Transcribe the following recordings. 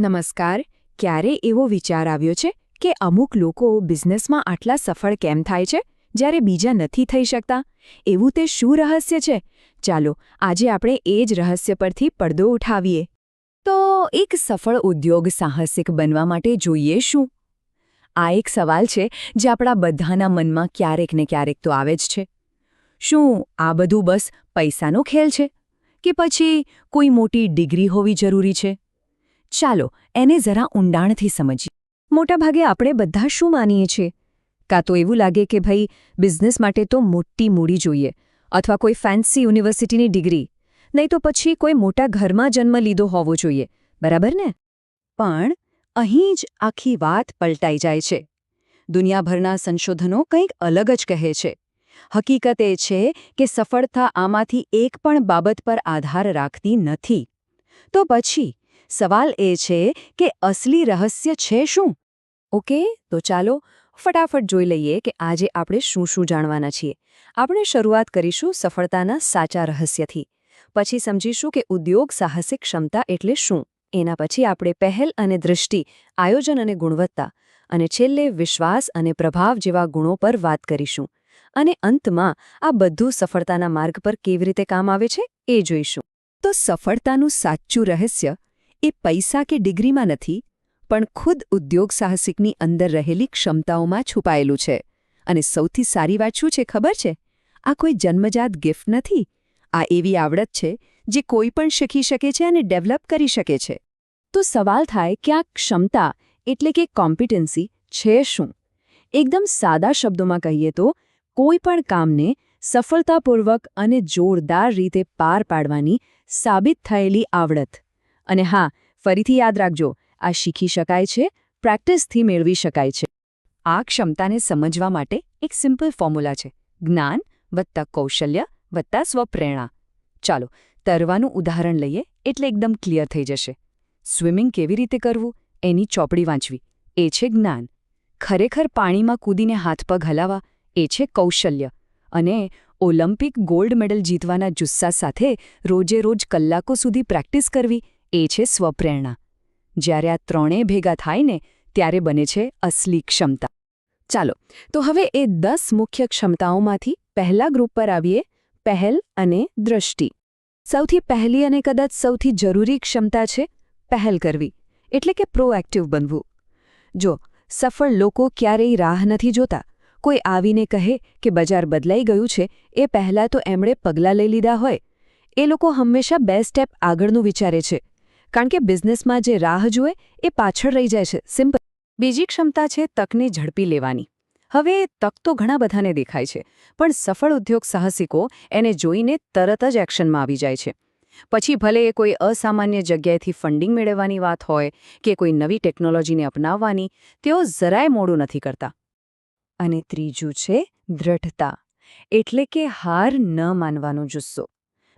નમસ્કાર, ક્યારે એવો વિચાર આવ્યો છે કે અમુક લોકો બિઝનેસમાં આટલા સફળ કેમ થાય છે, જ્યારે બીજા નથી થઈ શકતા? એવું તે શું રહસ્ય છે? ચાલો, આજે આપણે એ જ રહસ્ય પરથી પડદો ઉઠાવીએ. તો એક સફળ ઉદ્યોગ સાહસિક બનવા માટે જોઈએ શું? આ એક સવાલ છે જે આપણા બધાના મનમાં ક્યારેક ને ક્યારેક તો આવે જ છે. શું આ બધું બસ પૈસાનો ખેલ છે? કે પછી કોઈ મોટી ડિગ્રી હોવી જરૂરી છે? ચાલો, એને જરા ઊંડાણથી સમજીએ. મોટાભાગે આપણે બધા શું માનીએ છીએ? કાં તો એવું લાગે કે ભાઈ, બિઝનેસ માટે તો મોટી મૂડી જોઈએ, અથવા કોઈ ફેન્સી યુનિવર્સિટીની ડિગ્રી, નહીં તો પછી કોઈ મોટા ઘરમાં જન્મ લીધો હોવો જોઈએ, બરાબર ને? પણ, અહીં જ આખી વાત પલટાઈ જાય છે. દુનિયાભરના સંશોધનો કંઈક અલગ જ કહે છે. હકીકત એ છે કે સફળતા આમાંથી એક પણ બાબત પર આધાર રાખતી નથી. તો પછી સવાલ એ છે કે અસલી રહસ્ય છે શું? ઓકે, તો ચાલો ફટાફટ જોઈ લઈએ કે આજે આપણે શું શું જાણવાના છીએ. આપણે શરૂઆત કરીશું સફળતાના સાચા રહસ્યથી. પછી સમજીશું કે ઉદ્યોગ સાહસિક ક્ષમતા એટલે શું. એના પછી આપણે પહેલ અને દૃષ્ટિ, આયોજન અને ગુણવત્તા અને છેલ્લે વિશ્વાસ અને પ્રભાવ જેવા ગુણો પર વાત કરીશું. અને અંતમાં આ બધું સફળતાના માર્ગ પર કેવી રીતે કામ આવે છે એ જોઈશું. તો સફળતાનું સાચું રહસ્ય એ પૈસા કે ડિગ્રીમાં નથી, પણ ખુદ ઉદ્યોગ સાહસિકની અંદર રહેલી ક્ષમતાઓમાં છુપાયેલું છે. અને સૌથી સારી વાત શું છે ખબર છે? આ કોઈ જન્મજાત ગિફ્ટ નથી. આ એવી આવડત છે જે કોઈ પણ શીખી શકે છે અને ડેવલપ કરી શકે છે. તો સવાલ થાય કે આ ક્ષમતા એટલે કે કોમ્પિટન્સી છે શું? એકદમ સાદા શબ્દોમાં કહીએ તો, કોઈ પણ કામને સફળતાપૂર્વક અને જોરદાર રીતે પાર પાડવાની સાબિત થયેલી આવડત. અને હા, ફરીથી યાદ રાખજો, આ શીખી શકાય છે, પ્રેક્ટિસથી મેળવી શકાય છે. આ ક્ષમતાને સમજવા માટે એક સિમ્પલ ફોર્મ્યુલા છે, જ્ઞાન વત્તા કૌશલ્ય વત્તા સ્વપ્રેરણા. ચાલો, તરવાનું ઉદાહરણ લઈએ, એટલે એકદમ ક્લિયર થઈ જશે. સ્વિમિંગ કેવી રીતે કરવું? એની ચોપડી વાંચવી. એ છે જ્ઞાન. ખરેખર પાણીમાં કૂદીને હાથ પગ હલાવવા, એ છે કૌશલ્ય. અને ઓલિમ્પિક ગોલ્ડ મેડલ જીતવાના જુસ્સા સાથે રોજે રોજ કલાકો સુધી પ્રેક્ટિસ કરવી એ છે સ્વપ્રેરણા. જ્યારે આ ત્રણેય ભેગા થાય ને ત્યારે બને છે અસલી ક્ષમતા. ચાલો, તો હવે એ દસ મુખ્ય ક્ષમતાઓમાંથી પહેલા ગ્રુપ પર આવીએ, પહેલ અને દ્રષ્ટિ. સૌથી પહેલી અને કદાચ સૌથી જરૂરી ક્ષમતા છે પહેલ કરવી, એટલે કે પ્રોએક્ટિવ બનવું. જો, સફળ લોકો ક્યારેય રાહ નથી જોતા. કોઈ આવીને કહે કે બજાર બદલાઈ ગયું છે, એ પહેલાં તો એમણે પગલાં લઈ લીધા હોય. એ લોકો હંમેશા બે સ્ટેપ આગળનું વિચારે છે. કારણ કે બિઝનેસમાં જે રાહ જુએ, એ પાછળ રહી જાય છે. સિમ્પલ બીજી ક્ષમતા છે તકને ઝડપી લેવાની. હવે તક તો ઘણા બધાને દેખાય છે, પણ સફળ ઉદ્યોગ સાહસિકો એને જોઈને તરત જ એક્શનમાં આવી જાય છે. પછી ભલે એ કોઈ અસામાન્ય જગ્યાએથી ફંડિંગ મેળવવાની વાત હોય કે કોઈ નવી ટેકનોલોજીને અપનાવવાની, તેઓ જરાય મોડું નથી કરતા. અને ત્રીજું છે દ્રઢતા, એટલે કે હાર ન માનવાનો જુસ્સો.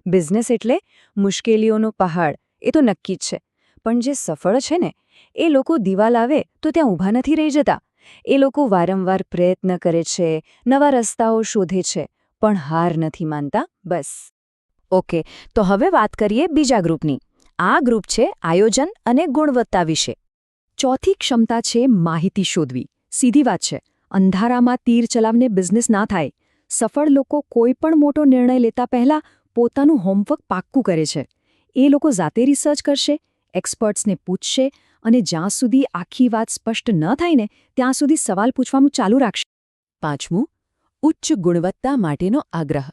બિઝનેસ એટલે મુશ્કેલીઓનો પહાડ એ તો નક્કી જ છે. પણ જે સફળ છે ને, એ લોકો દિવાલ આવે તો ત્યાં ઊભા નથી રહી જતા. એ લોકો વારંવાર પ્રયત્ન કરે છે, નવા રસ્તાઓ શોધે છે, પણ હાર નથી માનતા, બસ. ઓકે, તો હવે વાત કરીએ બીજા ગ્રુપની. આ ગ્રુપ છે આયોજન અને ગુણવત્તા વિશે. ચોથી ક્ષમતા છે માહિતી શોધવી. સીધી વાત છે, અંધારામાં તીર ચલાવને બિઝનેસ ના થાય. સફળ લોકો કોઈ પણ મોટો નિર્ણય લેતા પહેલા પોતાનું હોમવર્ક પાક્કું કરે છે. એ લોકો જાતે રિસર્ચ કરશે એક્સપર્ટ્સને પૂછશે અને જ્યાં સુધી આખી વાત સ્પષ્ટ ન થાય ને, ત્યાં સુધી સવાલ પૂછવાનું ચાલુ રાખશે. પાંચમું, ઉચ્ચ ગુણવત્તા માટેનો આગ્રહ.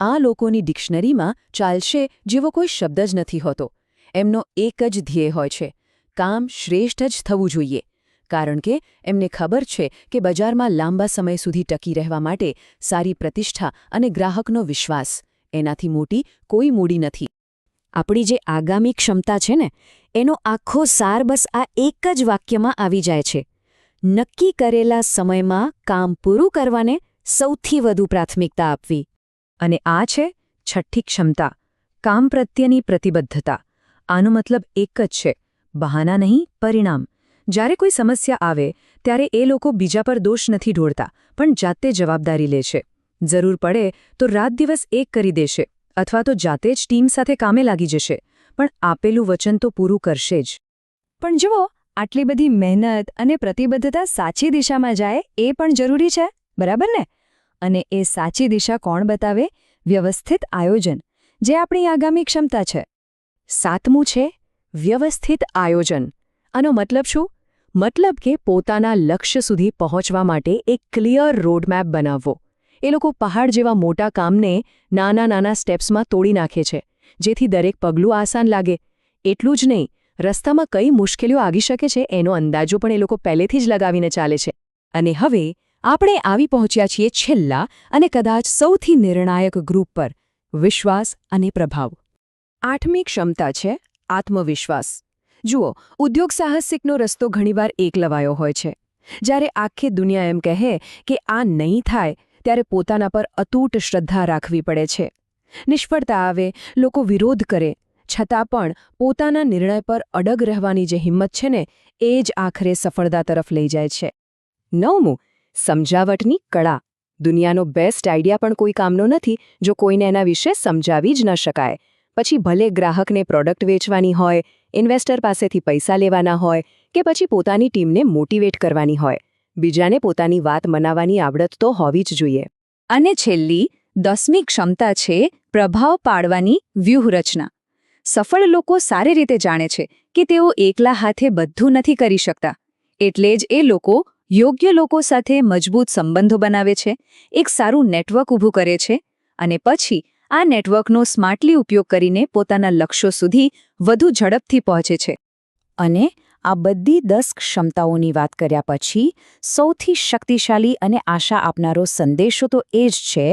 આ લોકોની ડિક્શનરીમાં ચાલશે જેવો કોઈ શબ્દ જ નથી હોતો. એમનો એક જ ધ્યેય હોય છે, કામ શ્રેષ્ઠ જ થવું જોઈએ. કારણ કે એમને ખબર છે કે બજારમાં લાંબા સમય સુધી ટકી રહેવા માટે સારી પ્રતિષ્ઠા અને ગ્રાહકનો વિશ્વાસ એનાથી મોટી કોઈ મૂડી નથી. આપણી જે આગામી ક્ષમતા છે ને, એનો આખો સાર બસ આ એક જ વાક્યમાં આવી જાય છે. નક્કી કરેલા સમયમાં કામ પૂરું કરવાને સૌથી વધુ પ્રાથમિકતા આપવી. અને આ છે છઠ્ઠી ક્ષમતા, કામ પ્રત્યેની પ્રતિબદ્ધતા. આનો મતલબ એક જ છે, બહાના નહીં, પરિણામ. જ્યારે કોઈ સમસ્યા આવે, ત્યારે એ લોકો બીજા પર દોષ નથી ઢોળતા, પણ જાતે જવાબદારી લે છે. જરૂર પડે તો રાત દિવસ એક કરી દેશે. અથવા તો જાતે જ ટીમ સાથે કામે લાગી જશે, પણ આપેલું વચન તો પૂરું કરશે જ. પણ જુઓ, આટલી બધી મહેનત અને પ્રતિબદ્ધતા સાચી દિશામાં જાય એ પણ જરૂરી છે, બરાબર ને? અને એ સાચી દિશા કોણ બતાવે? વ્યવસ્થિત આયોજન, જે આપણી આગામી ક્ષમતા છે. સાતમું છે, વ્યવસ્થિત આયોજન. આનો મતલબ શું? મતલબ કે પોતાના લક્ષ્ય સુધી પહોંચવા માટે એક ક્લિયર રોડમેપ બનાવવો. એ લોકો પહાડ જેવા મોટા કામને નાના નાના સ્ટેપ્સમાં તોડી નાખે છે, જેથી દરેક પગલું આસાન લાગે. એટલું જ નહીં, રસ્તામાં કઈ મુશ્કેલીઓ આવી શકે છે એનો અંદાજો પણ એ લોકો પહેલેથી જ લગાવીને ચાલે છે. અને હવે આપણે આવી પહોંચ્યા છીએ છેલ્લા અને કદાચ સૌથી નિર્ણાયક ગ્રુપ પર, વિશ્વાસ અને પ્રભાવ. આઠમી ક્ષમતા છે આત્મવિશ્વાસ. જુઓ, ઉદ્યોગ સાહસિકનો રસ્તો ઘણીવાર એકલવાયો હોય છે. જ્યારે આખી દુનિયા એમ કહે કે આ નહીં થાય ત્યારે પોતાના પર અતૂટ શ્રદ્ધા રાખવી પડે છે. નિષ્ફળતા આવે, લોકો વિરોધ કરે, છતાં પણ પોતાના નિર્ણય પર અડગ રહેવાની જે હિંમત છે ને, એ જ આખરે સફળતા તરફ લઈ જાય છે. નવમું, સમજાવટની કળા. દુનિયાનો બેસ્ટ આઈડિયા પણ કોઈ કામનો નથી, જો કોઈને એના વિશે સમજાવી જ ન શકાય. પછી ભલે ગ્રાહકને પ્રોડક્ટ વેચવાની હોય ઇન્વેસ્ટર પાસેથી પૈસા લેવાના હોય, કે પછી પોતાની ટીમને મોટિવેટ કરવાની હોય બીજાને પોતાની વાત મનાવવાની આવડત તો હોવી જ જોઈએ. અને છેલ્લી, દસમી ક્ષમતા છે પ્રભાવ પાડવાની વ્યૂહરચના. સફળ લોકો સારી રીતે જાણે છે કે તેઓ એકલા હાથે બધું નથી કરી શકતા. એટલે જ એ લોકો યોગ્ય લોકો સાથે મજબૂત સંબંધો બનાવે છે, એક સારું નેટવર્ક ઊભું કરે છે અને પછી આ નેટવર્કનો સ્માર્ટલી ઉપયોગ કરીને પોતાના લક્ષ્યો સુધી વધુ ઝડપથી પહોંચે છે. અને આ બધી દસ ક્ષમતાઓની વાત કર્યા પછી સૌથી શક્તિશાળી અને આશા આપનારો સંદેશો તો એ જ છે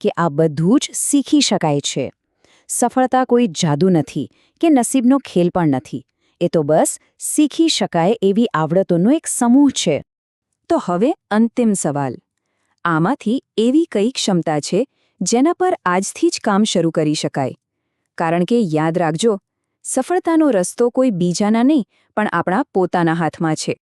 કે આ બધું જ શીખી શકાય છે. સફળતા કોઈ જાદુ નથી કે નસીબનો ખેલ પણ નથી. એ તો બસ શીખી શકાય એવી આવડતોનો એક સમૂહ છે. તો હવે અંતિમ સવાલ. આમાંથી એવી કઈ ક્ષમતા છે જેના પર આજથી જ કામ શરૂ કરી શકાય? કારણ કે યાદ રાખજો સફળતાનો રસ્તો કોઈ બીજાના નહીં પણ આપણા પોતાના હાથમાં છે.